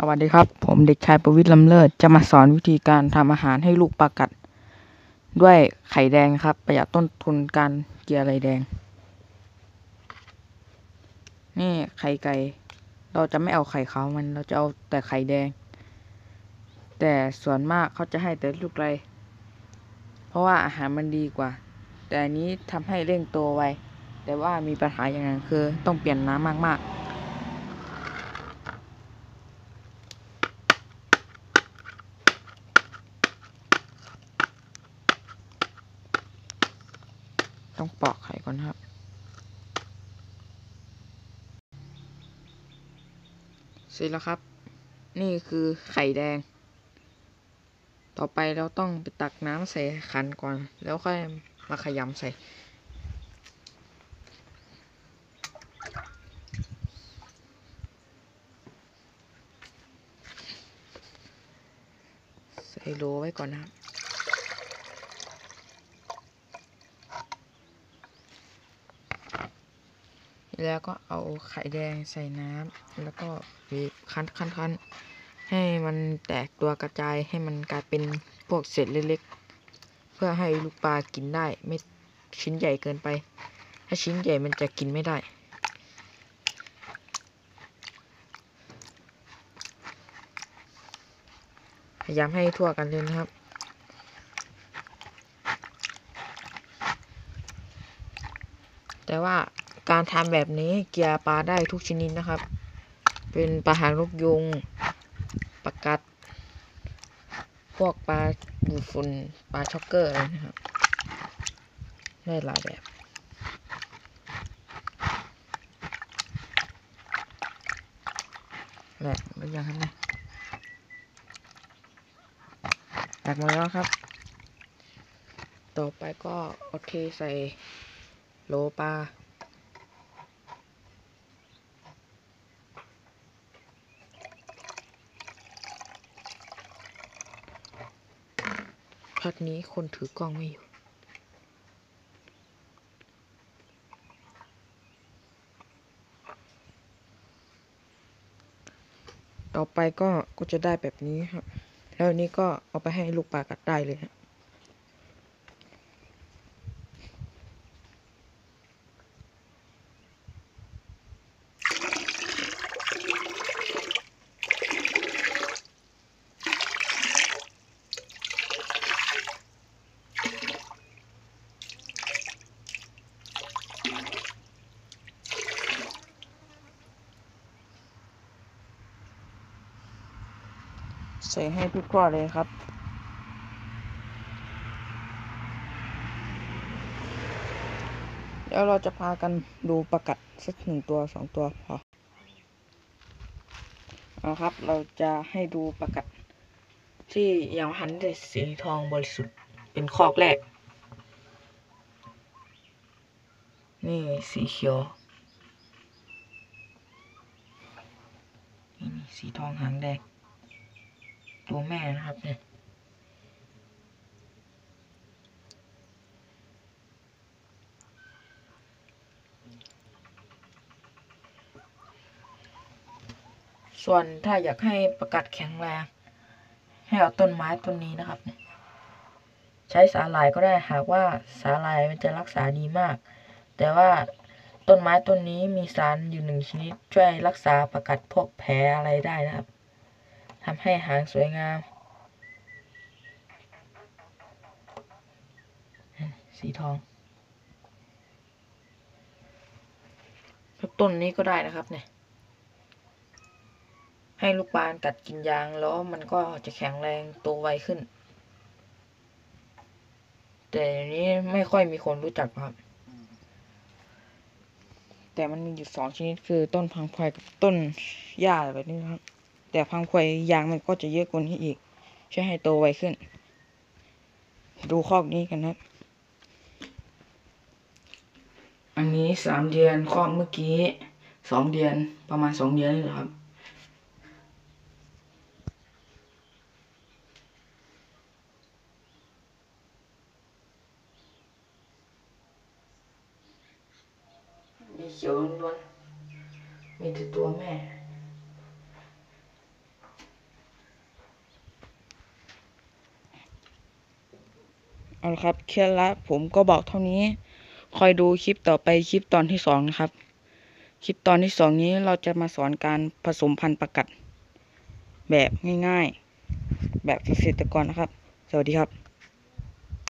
สวัสดีครับ ผมเด็กชายประวิตรลำเลิศจะมาสอนวิธีการทำอาหารให้ลูกปลากัด ด้วยไข่แดงครับ ประหยัดต้นทุนการเกลียอะไรแดง นี่ไข่ไก่ เราจะไม่เอาไข่ขาวมันเราจะเอาแต่ไข่แดง แต่ส่วนมากเขาจะให้แต่ลูกไร เพราะว่าอาหารมันดีกว่า แต่อันนี้ทำให้เร่งโตไวแต่ว่ามีปัญหาอย่างนั้นคือ ต้องเปลี่ยนน้ำมากๆ ต้องปอกไข่ก่อนครับ เสร็จแล้วครับ นี่คือไข่แดง ต่อไปเราต้องไปตักน้ำใส่ขันก่อน แล้วค่อยมาขยำใส่ใส่โลไว้ก่อนนะครับ แล้วก็เอาไข่แดงใส่น้ำแล้วก็บีบคั้นคั้นคั้นให้มันแตกตัวกระจายให้มันกลายเป็นพวกเศษเล็กๆ เพื่อให้ลูกปลากินได้ไม่ชิ้นใหญ่เกินไป ถ้าชิ้นใหญ่มันจะกินไม่ได้พยายามให้ทั่วกันเลยนะครับ แต่ว่า การทำแบบนี้เกียร์ปลาได้ทุกชนิดนะครับ เป็นปลาหางนกยุงปลากัด พวกปลาดูดฝุ่นปลาช็อกเกอร์อะไรนะครับ ได้หลายแบบแหลกหรือยังครับเนี่ยแหลกหมดแล้วครับ ต่อไปก็โอเคใส่โลปลา พักนี้คนถือกล้องไม่อยู่ ต่อไปก็ก็จะได้แบบนี้ครับ แล้วนนี้ก็เอาไปให้ลูกปลากัดได้เลยฮะ ใส่ให้ทุกข้อเลยครับแล้วเราจะพากันดูประกัดสักหนึ่งตัวสองตัวพอเอาครับ เราจะให้ดูประกัด ที่ยังหันได้สีทองบริสุทธิ์เป็นคอกแรก นี่สีเขียวนี่สีทองหางแดง ตัวแม่นะครับเนี่ยส่วนถ้าอยากให้ประกัดแข็งแรง ให้เอาต้นไม้ต้นนี้นะครับ ใช้สาหร่ายก็ได้หากว่าสาหร่ายมันจะรักษาดีมาก แต่ว่าต้นไม้ต้นนี้มีสารอยู่หนึ่งชนิดช่วยรักษาประกัดพวกแผลอะไรได้นะครับ ทำให้หางสวยงาม สีทอง ต้นนี้ก็ได้นะครับเนี่ย ให้ลูกปลากัดกินยางแล้วมันก็จะแข็งแรงโตไวขึ้น แต่อันนี้ไม่ค่อยมีคนรู้จักครับ แต่มันมีอยู่สองชนิดคือต้นพังพวยกับต้นหญ้าแบบนี้นะครับ แต่พังพวยยางมันก็จะเยอะกว่านี้อีก ช่วยให้โตไวขึ้น ดูคอกนี้กันนะอันนี้สามเดือนคอกเมื่อกี้สองเดือนประมาณสองเดือนนี่แหละครับ มีเขียวล้วนมีแต่ตัวแม่ เอาละครับเคล็ดลับผมก็บอกเท่านี้ คอยดูคลิปต่อไปคลิปตอนที่สองนะครับ คลิปตอนที่สองนี้เราจะมาสอนการผสมพันธุ์ประกัด แบบง่ายๆ แบบเกษตรกรนะครับ สวัสดีครับ